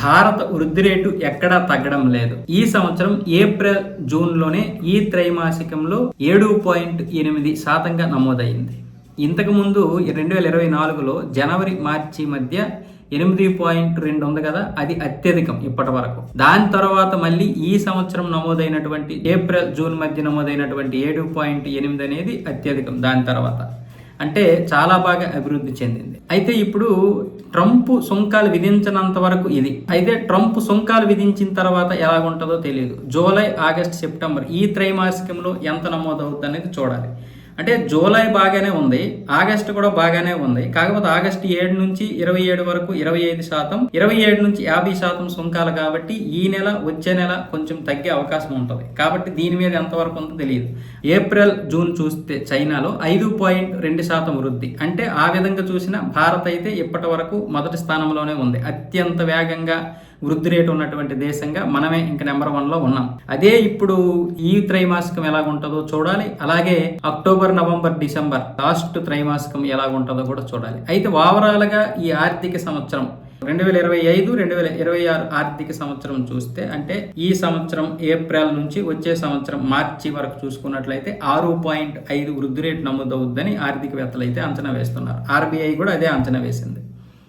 భారత వృద్ధి రేటు ఎక్కడా తగ్గడం లేదు. ఈ సంవత్సరం ఏప్రిల్ జూన్లోనే ఈ త్రైమాసికంలో ఏడు పాయింట్ ఎనిమిది శాతంగా నమోదైంది. ఇంతకు ముందు రెండు వేల ఇరవై నాలుగులో జనవరి మార్చి మధ్య ఎనిమిది పాయింట్ రెండు ఉంది కదా అది అత్యధికం ఇప్పటి వరకు. దాని తర్వాత మళ్ళీ ఈ సంవత్సరం నమోదైనటువంటి ఏప్రిల్ జూన్ మధ్య నమోదైనటువంటి ఏడు పాయింట్ ఎనిమిది అనేది అత్యధికం దాని తర్వాత. అంటే చాలా బాగా అభివృద్ధి చెందింది. అయితే ఇప్పుడు ట్రంప్ సుంకాలు విధించినంత వరకు ఇది. అయితే ట్రంప్ సుంకాలు విధించిన తర్వాత ఎలాగుంటుందో తెలియదు. జూలై ఆగస్ట్ సెప్టెంబర్ ఈ త్రైమాసికంలో ఎంత నమోదవుద్ది అనేది చూడాలి. అంటే జూలై బాగానే ఉంది ఆగస్టు కూడా బాగానే ఉంది. కాకపోతే ఆగస్టు ఏడు నుంచి ఇరవై ఏడు వరకు ఇరవై ఐదు శాతం ఇరవై ఏడు నుంచి యాభై శాతం సుంకాలు కాబట్టి ఈ నెల వచ్చే నెల కొంచెం తగ్గే అవకాశం ఉంటుంది. కాబట్టి దీని మీద ఎంతవరకు ఉందో తెలియదు. ఏప్రిల్ జూన్ చూస్తే చైనాలో ఐదు పాయింట్ రెండు శాతం వృద్ధి. అంటే ఆ విధంగా చూసిన భారత్ అయితే ఇప్పటి వరకు మొదటి స్థానంలోనే ఉంది. అత్యంత వేగంగా వృద్ధి రేటు ఉన్నటువంటి దేశంగా మనమే ఇంక నెంబర్ వన్లో ఉన్నాం. అదే ఇప్పుడు ఈ త్రైమాసికం ఎలాగుంటుందో చూడాలి. అలాగే అక్టోబర్ నవంబర్ డిసెంబర్ లాస్ట్ త్రైమాసికం ఎలాగుంటుందో కూడా చూడాలి. అయితే ఓవరాల్గా ఈ ఆర్థిక సంవత్సరం రెండు వేల ఇరవై ఐదు రెండు వేల ఇరవై ఆరు ఆర్థిక సంవత్సరం చూస్తే అంటే ఈ సంవత్సరం ఏప్రిల్ నుంచి వచ్చే సంవత్సరం మార్చి వరకు చూసుకున్నట్లయితే ఆరు పాయింట్ ఐదు వృద్ధి రేటు నమోదవుద్దని ఆర్థికవేత్తలు అయితే అంచనా వేస్తున్నారు. ఆర్బీఐ కూడా అదే అంచనా వేసింది.